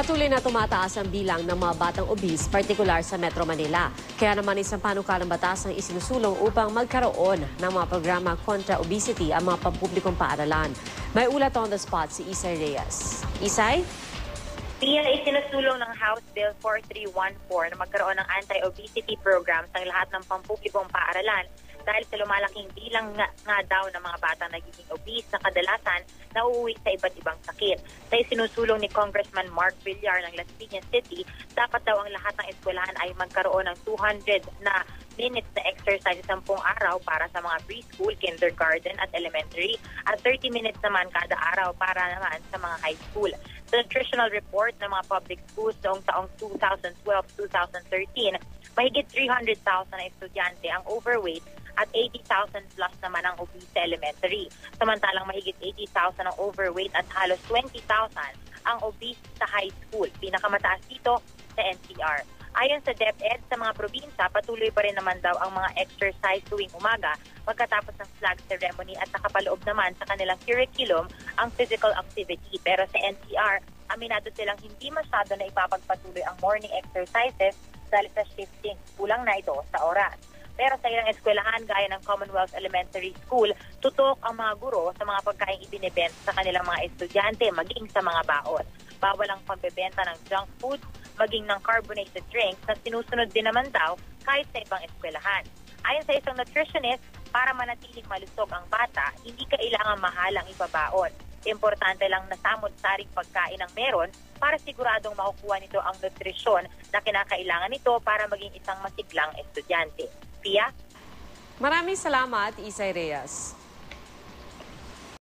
Patuloy na tumataas ang bilang ng mga batang obese, partikular sa Metro Manila. Kaya naman isang panukalang batas ang isinusulong upang magkaroon ng mga programa kontra obesity ang mga pampublikong paaralan. May ulat on the spot si Isay Reyes. Isay? Pia, isinusulong ng House Bill 4314 na magkaroon ng anti-obesity program sa lahat ng pampublikong paaralan dahil sa lumalaking bilang nga, nga daw ng mga batang nagiging obese na kadalasan nauuwi sa iba't ibang sakit. Sa isinusulong ni Congressman Mark Villar ng Las Piñas City, dapat daw ang lahat ng eskwelahan ay magkaroon ng 200 na minutes na exercise sa 10 araw para sa mga preschool, kindergarten at elementary at 30 minutes naman kada araw para naman sa mga high school. Sa nutritional report ng mga public schools noong taong 2012-2013, mahigit 300,000 na estudyante ang overweight at 80,000 plus naman ang obese elementary. Samantalang mahigit 80,000 ang overweight at halos 20,000 ang obese sa high school. Pinakamataas dito sa NCR. Ayon sa DepEd, sa mga probinsya, patuloy pa rin naman daw ang mga exercise tuwing umaga pagkatapos ng flag ceremony at nakapaloob naman sa kanilang curriculum ang physical activity. Pero sa NCR, aminado silang hindi masyado na ipapagpatuloy ang morning exercises dahil sa shifting. Kulang na ito sa oras. Pero sa ilang eskwelahan gaya ng Commonwealth Elementary School, tutok ang mga guro sa mga pagkain ibinibenta sa kanilang mga estudyante maging sa mga baon. Bawal ang pagbebenta ng junk food, maging ng carbonated drinks na sinusunod din naman daw kahit sa ibang eskwelahan. Ayon sa isang nutritionist, para manatiling malusog ang bata, hindi kailangan mahalang ibabaon. Importante lang na samot-saring pagkain ang meron para siguradong makukuha nito ang nutrisyon na kinakailangan nito para maging isang masiglang estudyante. Pia? Maraming salamat, Isay Reyes.